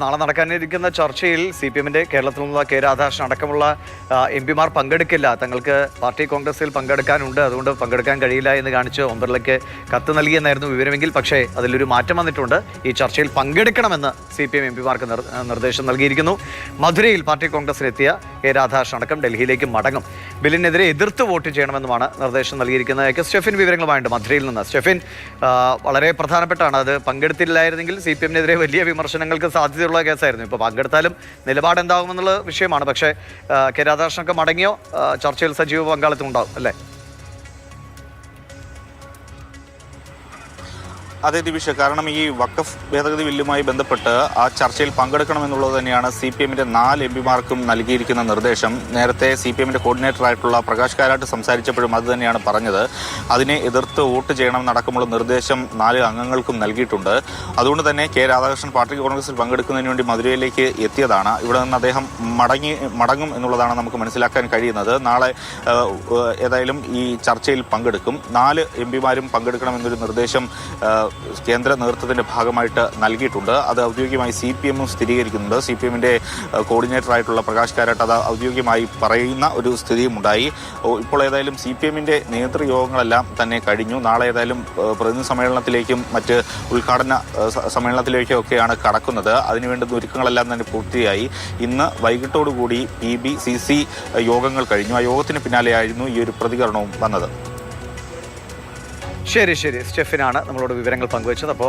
നാളെ നടക്കാനിരിക്കുന്ന ചർച്ചയിൽ സി പി എമ്മിന്റെ കേരളത്തിൽ നിന്നുള്ള കെ രാധാകൃഷ്ണൻ അടക്കമുള്ള എം പിമാർ പങ്കെടുക്കില്ല. തങ്ങൾക്ക് പാർട്ടി കോൺഗ്രസിൽ പങ്കെടുക്കാനുണ്ട്. അതുകൊണ്ട് പങ്കെടുക്കാൻ കഴിയില്ല എന്ന് കാണിച്ച് ഓം കത്ത് നൽകിയെന്നായിരുന്നു വിവരമെങ്കിൽ പക്ഷേ അതിലൊരു മാറ്റം വന്നിട്ടുണ്ട്. ഈ ചർച്ചയിൽ പങ്കെടുക്കണമെന്ന് സി പി എം എം പിമാർക്ക് നിർദ്ദേശം നൽകിയിരിക്കുന്നു. മധുരയിൽ പാർട്ടി കോൺഗ്രസിലെത്തിയ കെ രാധാകൃഷ്ണൻ അടക്കം ഡൽഹിയിലേക്ക് മടങ്ങും. ബില്ലിനെതിരെ എതിർത്ത് വോട്ട് ചെയ്യണമെന്നുമാണ് നിർദ്ദേശം നൽകിയിരിക്കുന്നത്. സ്റ്റെഫിൻ വിവരങ്ങളുമായുണ്ട് മധുരയിൽ നിന്ന്. സ്റ്റെഫിൻ വളരെ പ്രധാനപ്പെട്ടാണ്. അത് പങ്കെടുത്തില്ലായിരുന്നെങ്കിൽ സി പി എമ്മിനെതിരെ വലിയ വിമർശനങ്ങൾക്ക് സാധ്യതയുള്ള കേസായിരുന്നു. ഇപ്പോൾ പങ്കെടുത്താലും നിലപാട് എന്താകുമെന്നുള്ള വിഷയമാണ്. പക്ഷേ കെ രാധാകൃഷ്ണനൊക്കെ മടങ്ങിയോ? ചർച്ചയിൽ സജീവ പങ്കാളിത്തം ഉണ്ടാവും അല്ലേ? അതെ ദിവിഷ കാരണം ഈ വക്കഫ് ഭേദഗതി ബില്ലുമായി ബന്ധപ്പെട്ട് ആ ചർച്ചയിൽ പങ്കെടുക്കണമെന്നുള്ളത് തന്നെയാണ് സി പി എമ്മിന്റെ നാല് എം പിമാർക്കും നൽകിയിരിക്കുന്ന നിർദ്ദേശം. നേരത്തെ സി പി എമ്മിന്റെ കോർഡിനേറ്ററായിട്ടുള്ള പ്രകാശ് കാരാട്ട് സംസാരിച്ചപ്പോഴും അത് തന്നെയാണ് പറഞ്ഞത്. അതിനെ എതിർത്ത് വോട്ട് ചെയ്യണം നടക്കുമുള്ള നിർദ്ദേശം നാല് അംഗങ്ങൾക്കും നൽകിയിട്ടുണ്ട്. അതുകൊണ്ട് തന്നെ കെ രാധാകൃഷ്ണൻ പാർട്ടി കോൺഗ്രസിൽ പങ്കെടുക്കുന്നതിന് വേണ്ടി മധുരയിലേക്ക് എത്തിയതാണ്. ഇവിടെ നിന്ന് അദ്ദേഹം മടങ്ങി മടങ്ങും എന്നുള്ളതാണ് നമുക്ക് മനസ്സിലാക്കാൻ കഴിയുന്നത്. നാളെ ഏതായാലും ഈ ചർച്ചയിൽ പങ്കെടുക്കും. നാല് എം പിമാരും പങ്കെടുക്കണമെന്നൊരു നിർദ്ദേശം കേന്ദ്ര നേതൃത്വത്തിന്റെ ഭാഗമായിട്ട് നൽകിയിട്ടുണ്ട്. അത് ഔദ്യോഗികമായി സി പി എമ്മും സ്ഥിരീകരിക്കുന്നുണ്ട്. സി പി എമ്മിന്റെ കോർഡിനേറ്റർ ആയിട്ടുള്ള പ്രകാശ് കാരാട്ട് അത് ഔദ്യോഗികമായി പറയുന്ന ഒരു സ്ഥിതിയും ഉണ്ടായി ഇപ്പോൾ ഏതായാലും സി പി എമ്മിന്റെ നേതൃയോഗങ്ങളെല്ലാം തന്നെ കഴിഞ്ഞു. നാളെ ഏതായാലും പ്രതിനിധി സമ്മേളനത്തിലേക്കും മറ്റ് ഉദ്ഘാടന സമ്മേളനത്തിലേക്കും ഒക്കെയാണ് കടക്കുന്നത്. അതിനുവേണ്ടുന്ന ഒരുക്കങ്ങളെല്ലാം തന്നെ പൂർത്തിയായി. ഇന്ന് വൈകിട്ടോടുകൂടി പി ബി സി സി യോഗങ്ങൾ കഴിഞ്ഞു. ആ യോഗത്തിന് പിന്നാലെയായിരുന്നു ഈ ഒരു പ്രതികരണവും വന്നത്. ശരി ശരി. സ്റ്റെഫിനാണ് നമ്മളോട് വിവരങ്ങൾ പങ്കുവച്ചത്. അപ്പോൾ